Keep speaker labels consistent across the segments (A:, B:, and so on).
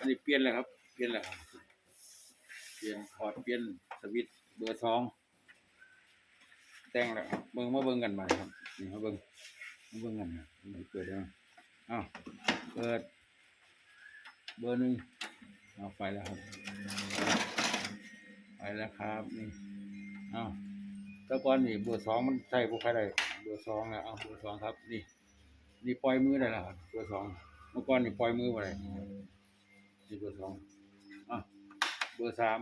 A: อันนี้เปลี่ยนแล้วครับ เปลี่ยนแล้วครับ เปลี่ยนพอร์ตเปลี่ยนสวิตช์เบอร์สองแต่งแล้วครับเบิ่งมาเบิ่งกันใหม่ครับนี่มาเบิ่งมาเบิ่งกันนะเปิดแล้วอ้าวเปิด เบอร์หนึ่งเอาไปแล้วครับ ไปแล้วครับนี่อ้าวแต่ก่อนนี่เบอร์สองมันใช่พวกใครได้เบอร์สองแล้วเอาเบอร์สองครับ นี่นี่ปล่อยมือได้แล้วครับเบอร์สองเมื่อก่อนนี่ปล่อยมือไป นี่เบอร์สองอะเบอร์สาม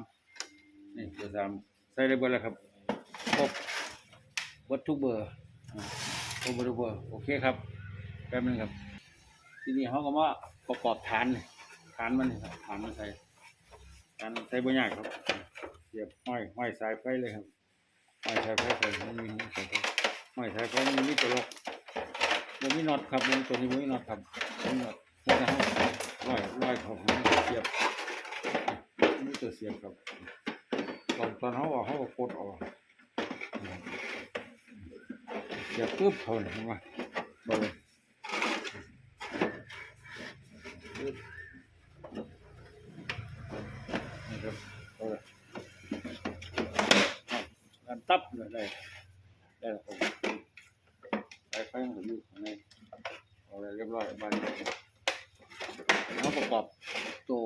A: นี่เบอร์สามใส่ได้เบอร์แล้วครับครบเบดทุกเบอร์ครบเบอร์ทุกเบอร์โอเคครับแป๊บนึงครับ ทีนี้เขาก็มาประกอบฐานฐานมันนี่ครับฐานมันใส่ฐานใส่บ่ยากครับเสียบห้อยห้อยสายไฟเลยครับห้อยสายไฟใส่มันมีห้อยสายไฟห้อยสายไฟมันมีตัวล็อกมันมีน็อตครับมันตัวนี้มันมีน็อตครับมันน็อตมันจะให้ ร้อยร้อยเขามันเสียบนี่ตัวเสียบครับตอนตอนเขาเออกเขาก็กดออกเสียบปึ๊บเขาเนี่ยเห็นไหมเอาเลยนี่ครับเอาละเอาการตับเลยได้ได้แล้วผมได้ไฟมันอยู่ข้างในเอาอะไรเรียบร้อยบาน นี้แล้วประกอบตัว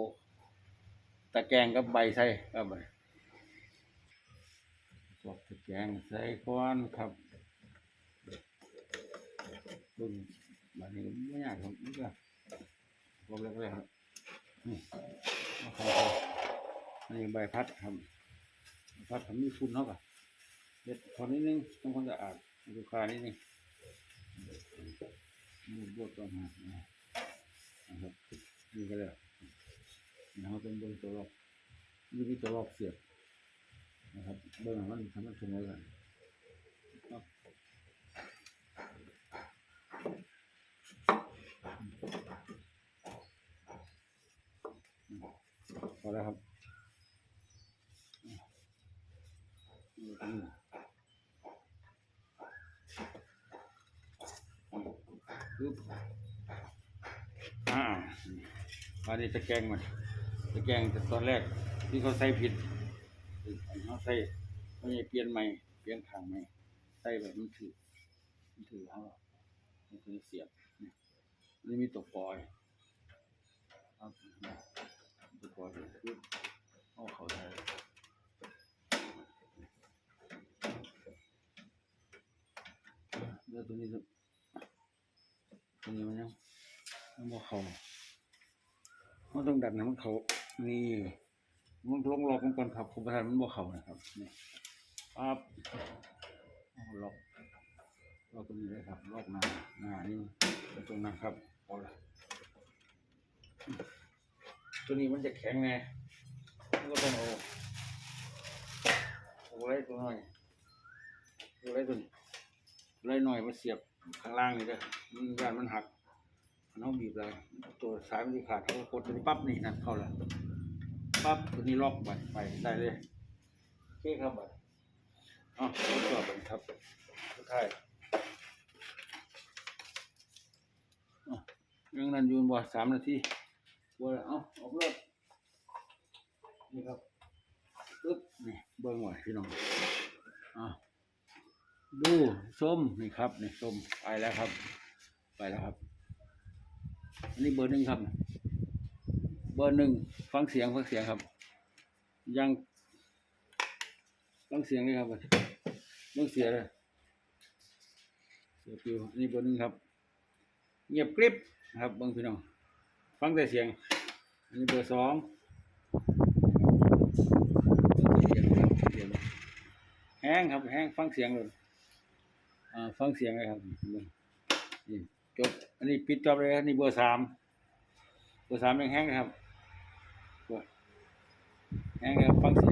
A: ตะแกรงกับใบใส่ครับประกอบตะแกรงใส่ก้อนครับบึ้งบานนี้ไม่ยากครับนี่ก็ประกอบแรกๆครับนี่เอาเข้าไปอันนี้ใบพัดครับพัดผมมีฝุ่นเนาะกะเด็ดพอนิดนึงต้องความสะอาดให้ลูค้านิดนึงมูดบดก่อนฮะนะครับ นี่ก็แล้วนะครับเป็นเบิ้งตัวรอบนี่มีตัวรอบเสียบนะครับเบิ้งให้มันทำมันเสมอกันพอแล้วครับอืมปึ๊บอ่า อันนี้ตะแกรงมันตะแกรงแต่ตอนแรกที่เขาใส่ผิดเขาใส่ไม่ใช่เปลี่ยนใหม่เปลี่ยนข้างใหม่ใส่แบบมันถือมันถือเขามันถือเสียบนี่มีตัวปลอยตัวปล่อยปึ๊บเอาเขาใส่แล้วตัวนี้จะตัวนี้มันยังมันบ่เขา มันต้องดันให้มันเขานี่มันลงล็อกมันก่อนครับคุณประธานมันบ่เขานะครับนี่ปั๊บเอาล็อกล็อกตรงนี้เลยครับล็อกหน้าหน้านี่ตรงนั้นครับเอาละตัวนี้มันจะแข็งไงมันก็ต้องเอาเอาไว้ตัวหน้อยเอาไว้ตัวนี้ไว้หน่อยมาเสียบข้างล่างนี่เด้อมันยานมันหัก น้องบีบเลยตัวสายมันที่ขาดเขาก็กดตัวนี้ปั๊บนี่นะเข้าล้วปั๊บตัวนี้ล็อกไปไปได้เลยโอเคครับบัดอ๋อตัวไปครับสุดท้ายยังนั่นยืนบ่สามนาทีบ่เอาออกรถนี่ครับปึ๊บนี่เบิ่งไว้พี่น้องอะดูส้มนี่ครับนี่ส้มไปแล้วครับ ไปแล้วครับ อันนี้เบอร์หนึ่งครับ เบอร์หนึ่งฟังเสียงฟังเสียงครับ ยังฟังเสียงเลยครับเรื่องเสียเลยเสียปิวอันนี้เบอร์หนึ่งครับ เงียบกริบนะครับเบางพี่น้องฟังแต่เสียง อันนี้เบอร์สองเสียงครับเสียงแห้งครับแห้งฟังเสียงเลยอ่าฟังเสียงเลยครับนี่ จบ อันนี้ปิดจอบเลยครับนี่เบอร์สามเบอร์สามยังแห้งนะครับแห้งครับฟังเสียง